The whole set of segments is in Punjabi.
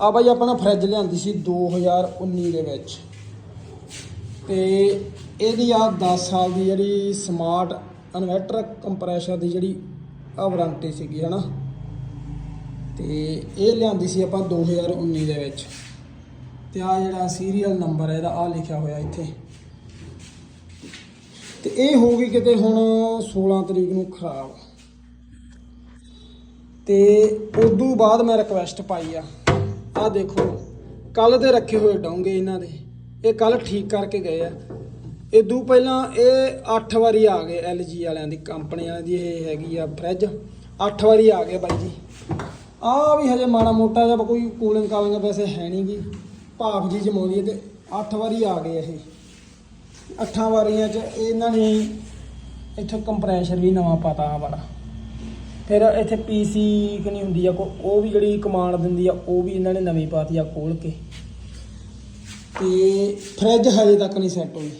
ਆ ਬਾਈ ਨਾ ਫਰਿੱਜ ਲਿਆਂਦੀ ਸੀ 2019 ਦੇ ਵਿੱਚ। ਤੇ ਇਹਦੀ ਆ 10 ਸਾਲ ਦੀ ਜਿਹੜੀ ਸਮਾਰਟ ਇਨਵਰਟਰ ਕੰਪਰੈਸ਼ਰ ਦੀ ਜਿਹੜੀ ਆ ਵਾਰੰਟੀ ਸੀਗੀ, ਹਨਾ? ਤੇ ਇਹ ਲਿਆਂਦੀ ਸੀ ਆਪਾਂ 2019 ਦੇ ਵਿੱਚ। ਤੇ ਆ ਜਿਹੜਾ ਸੀਰੀਅਲ ਨੰਬਰ ਹੈ ਇਹਦਾ ਆ ਲਿਖਿਆ ਹੋਇਆ ਇੱਥੇ। ਤੇ ਇਹ ਹੋ ਗਈ ਕਿਤੇ ਹੁਣ 16 ਤਰੀਕ ਨੂੰ ਖਰਾਬ। ਤੇ ਉਦੋਂ ਬਾਅਦ ਮੈਂ ਰਿਕਵੈਸਟ ਪਾਈ ਆ। ਆ ਦੇਖੋ ਕੱਲ ਦੇ ਰੱਖੇ ਹੋਏ ਡੋਂਗੇ ਇਹਨਾਂ ਦੇ। ਇਹ ਕੱਲ ਠੀਕ ਕਰਕੇ ਗਏ ਆ। ਇਦੋਂ ਪਹਿਲਾਂ ਇਹ 8 ਵਾਰੀ ਆ ਗਏ LG ਵਾਲਿਆਂ ਦੀ ਕੰਪਨੀ ਵਾਲਿਆਂ ਦੀ ਇਹ ਹੈਗੀ ਆ ਫ੍ਰਿਜ। 8 ਵਾਰੀ ਆ ਗਏ ਬਾਈ ਜੀ। ਆ ਵੀ ਹਜੇ ਮਾੜਾ ਮੋਟਾ ਜਿਹਾ ਕੋਈ ਕੂਲਿੰਗ ਕਾਲਿੰਗ ਵੈਸੇ ਹੈ ਨਹੀਂਗੀ ਭਾਫ ਜੀ ਜਮਾਉਂਦੀ ਹੈ ਤੇ 8 ਵਾਰੀ ਆ ਗਏ ਇਹ। ਅੱਠਾਂ ਵਾਰੀਆਂ ਚ ਇਹਨਾਂ ਨੇ ਇੱਥੇ ਕੰਪਰੈਸ਼ਰ ਵੀ ਨਵਾਂ ਪਾਤਾ ਆ ਵਾਲਾ। ਫਿਰ ਇੱਥੇ ਪੀਸੀ ਕਿ ਨਹੀਂ ਹੁੰਦੀ ਆ, ਕੋ ਉਹ ਵੀ ਜਿਹੜੀ ਕਮਾਂਡ ਦਿੰਦੀ ਆ, ਉਹ ਵੀ ਇਹਨਾਂ ਨੇ ਨਵੀਂ ਪਾਤੀ ਆ ਖੋਲ ਕੇ। ਤੇ ਫ੍ਰਿਜ ਹਜੇ ਤੱਕ ਨਹੀਂ ਸੈੱਟ ਹੋਈ।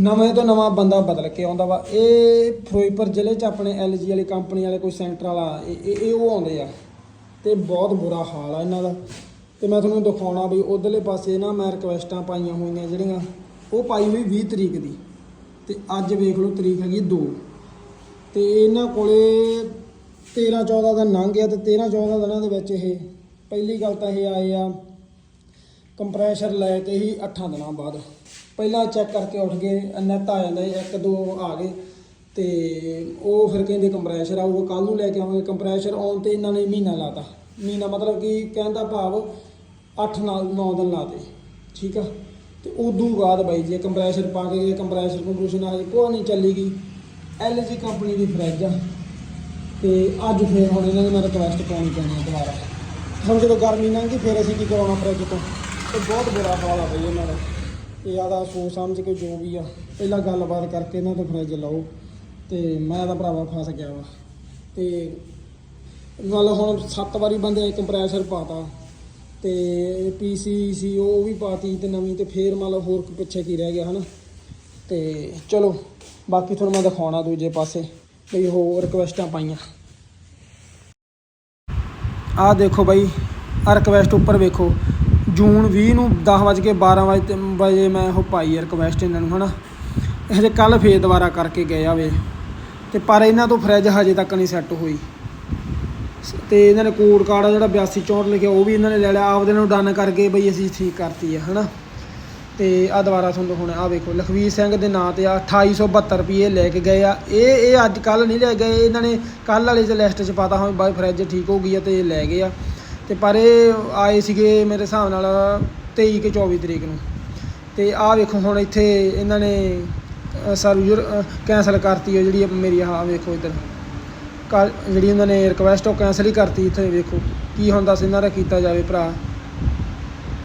ਨਵੇਂ ਤੋਂ ਨਵਾਂ ਬੰਦਾ ਬਦਲ ਕੇ ਆਉਂਦਾ ਵਾ। ਇਹ ਫਿਰੋਜ਼ਪੁਰ ਜ਼ਿਲ੍ਹੇ 'ਚ ਆਪਣੇ LG ਵਾਲੀ ਕੰਪਨੀ ਵਾਲੇ ਕੋਈ ਸੈਂਟਰ ਵਾਲਾ, ਇਹ ਇਹ ਇਹ ਉਹ ਆਉਂਦੇ ਆ। ਤੇ ਬਹੁਤ ਬੁਰਾ ਹਾਲ ਆ ਇਹਨਾਂ ਦਾ। ਤੇ ਮੈਂ ਤੁਹਾਨੂੰ ਦਿਖਾਉਣਾ ਵੀ ਉਧਰਲੇ ਪਾਸੇ ਨਾ ਮੈਂ ਰਿਕਵੈਸਟਾਂ ਪਾਈਆਂ ਹੋਈਆਂ ਜਿਹੜੀਆਂ, ਉਹ ਪਾਈ ਹੋਈ 20 ਤਰੀਕ ਦੀ। ਤੇ ਅੱਜ ਵੇਖ ਲਓ ਤਰੀਕ ਹੈਗੀ 2 ਤੇ ਇਹਨਾਂ ਕੋਲੇ 13 14 ਦਿਨ ਲੰਘ ਗਿਆ ਤੇ 13 14 ਦਿਨਾਂ ਦੇ ਵਿੱਚ ਇਹ ਪਹਿਲੀ ਗੱਲ ਤਾਂ ਇਹ ਆਏ ਆ ਕੰਪਰੈਸ਼ਰ ਲੈ ਕੇ ਹੀ 8 ਦਿਨਾਂ ਬਾਅਦ ਪਹਿਲਾਂ ਚੈੱਕ ਕਰਕੇ ਉੱਠ ਗਏ ਨੈਟ ਆ ਜਾਂਦਾ ਇੱਕ ਦੋ ਆ ਗਏ ਤੇ ਉਹ ਫਿਰ ਕਹਿੰਦੇ ਕੰਪਰੈਸ਼ਰ ਆਊਗਾ ਕੱਲ ਨੂੰ ਲੈ ਕੇ ਆਵਾਂਗੇ। ਕੰਪਰੈਸ਼ਰ ਆਉਣ ਤੇ ਇਹਨਾਂ ਨੇ ਮਹੀਨਾ ਲਾਤਾ। ਮਹੀਨਾ ਮਤਲਬ ਕਿ ਕਹਿੰਦਾ ਭਾਵ 8 ਨਾਲ 9 ਦਿਨ ਲਾਤੇ, ਠੀਕ ਆ? ਤੇ ਉਦੋਂ ਬਾਅਦ ਬਾਈ ਜੀ ਕੰਪਰੈਸ਼ਰ ਪਾ ਕੇ ਕੰਪਰੈਸ਼ਰ ਕੰਪਰੂਸ਼ਨ ਆ ਕੋਈ ਨਹੀਂ ਚੱਲੀ ਗਈ। LG ਕੰਪਨੀ ਦੀ ਫਰਿੱਜ ਆ। ਤੇ ਅੱਜ ਫੇਰ ਹੁਣ ਇਹਨਾਂ ਨੇ ਮੈਂ ਰਿਕਵੈਸਟ ਪਾਉਣੀ ਪੈਣੀ ਆ ਦੁਬਾਰਾ। ਹੁਣ ਜਦੋਂ ਗਰਮੀ ਲੰਘੀ, ਫਿਰ ਅਸੀਂ ਕੀ ਕਰਾਉਣਾ ਫਰਿੱਜ ਤੋਂ? ਤੇ ਬਹੁਤ ਬੁਰਾ ਹਾਲ ਆ ਬਈ ਇਹਨਾਂ ਦਾ। ਇਹ ਆਦਾ ਸੋਚ ਸਮਝ ਕੇ ਜੋ ਵੀ ਆ, ਪਹਿਲਾਂ ਗੱਲਬਾਤ ਕਰਕੇ ਇਹਨਾਂ ਤੋਂ ਫਰਿੱਜ ਲਓ। ਤੇ ਮੈਂ ਤਾਂ ਭਰਾਵਾ ਫਸ ਗਿਆ ਵਾ। ਤੇ ਨਾਲ ਹੁਣ ਸੱਤ ਵਾਰੀ ਬੰਦੇ ਕੰਪਰੈਸ਼ਰ ਪਾਤਾ। ਤੇ ਪੀਸੀ ਸੀ ਉਹ ਵੀ ਪਾਤੀ ਤੇ ਨਵੀਂ ਤੇ ਫੇਰ ਮਤਲਬ ਹੋਰ ਪਿੱਛੇ ਕੀ ਰਹਿ ਗਿਆ, ਹਨਾ? ਤੇ ਚਲੋ, ਬਾਕੀ ਤੁਹਾਨੂੰ ਮੈਂ ਦਿਖਾਉਣਾ ਦੂਜੇ ਪਾਸੇ, ਬਈ ਹੋਰ ਰਿਕਵੈਸਟਾਂ ਪਾਈਆਂ। ਆਹ ਦੇਖੋ ਬਾਈ ਆ ਰਿਕਵੈਸਟ ਉੱਪਰ ਵੇਖੋ। ਜੂਨ 20 ਨੂੰ 10 ਵਜੇ ਕੇ 12 ਵਜੇ ਵਜੇ ਮੈਂ ਉਹ ਪਾਈ ਹੈ ਰਿਕਵੈਸਟ ਇਹਨਾਂ ਨੂੰ, ਹਨਾ? ਹਜੇ ਕੱਲ ਫੇਰ ਦੁਬਾਰਾ ਕਰਕੇ ਗਏ ਆਵੇ ਤੇ ਪਰ ਇਹਨਾਂ ਤੋਂ ਫਰਿੱਜ ਹਜੇ ਤੱਕ ਨਹੀਂ ਸੈੱਟ ਹੋਈ। ਤੇ ਇਹਨਾਂ ਨੇ ਕੋਡ ਕਾਰਡ ਆ ਜਿਹੜਾ 8264 ਲਿਖਿਆ, ਉਹ ਵੀ ਇਹਨਾਂ ਨੇ ਲੈ ਲਿਆ। ਆਪਦੇ ਨੂੰ ਡਨ ਕਰਕੇ ਬਈ ਅਸੀਂ ਠੀਕ ਕਰਤੀ ਹੈ ਹਨਾ? ਤੇ ਆ ਦੁਬਾਰਾ ਤੁਹਾਨੂੰ ਹੁਣ ਆ ਵੇਖੋ, ਲਖਵੀਰ ਸਿੰਘ ਦੇ ਨਾਂ ਤੇ ਆ 2872 ਰੁਪਏ ਲੈ ਕੇ ਗਏ ਆ। ਇਹ ਇਹ ਅੱਜ ਕੱਲ ਨਹੀਂ ਲੈ ਗਏ, ਇਹਨਾਂ ਨੇ ਕੱਲ ਵਾਲੇ ਚ ਲਿਸਟ ਚ ਪਾਤਾ ਹਾਂ ਬਾਈ ਫਰਿੱਜ ਠੀਕ ਹੋ ਗਈ ਆ ਤੇ ਲੈ ਗਏ ਆ। ਤੇ ਪਰ ਇਹ ਆਏ ਸੀਗੇ ਮੇਰੇ ਹਿਸਾਬ ਨਾਲ 23 ਕਿ 24 ਤਰੀਕ ਨੂੰ। ਤੇ ਆ ਵੇਖੋ ਹੁਣ ਇੱਥੇ ਇਹਨਾਂ ਨੇ ਸਰਵਰ ਕੈਂਸਲ ਕਰਤੀ ਉਹ ਜਿਹੜੀ ਮੇਰੀ ਆਹ ਵੇਖੋ ਇੱਧਰ। ਕੱਲ੍ਹ ਜਿਹੜੀ ਉਹਨਾਂ ਨੇ ਰਿਕਵੈਸਟ ਉਹ ਕੈਂਸਲ ਹੀ ਕਰਤੀ ਇੱਥੇ, ਵੇਖੋ ਕੀ ਹੁਣ ਦੱਸ ਇਹਨਾਂ ਦਾ ਕੀਤਾ ਜਾਵੇ ਭਰਾ।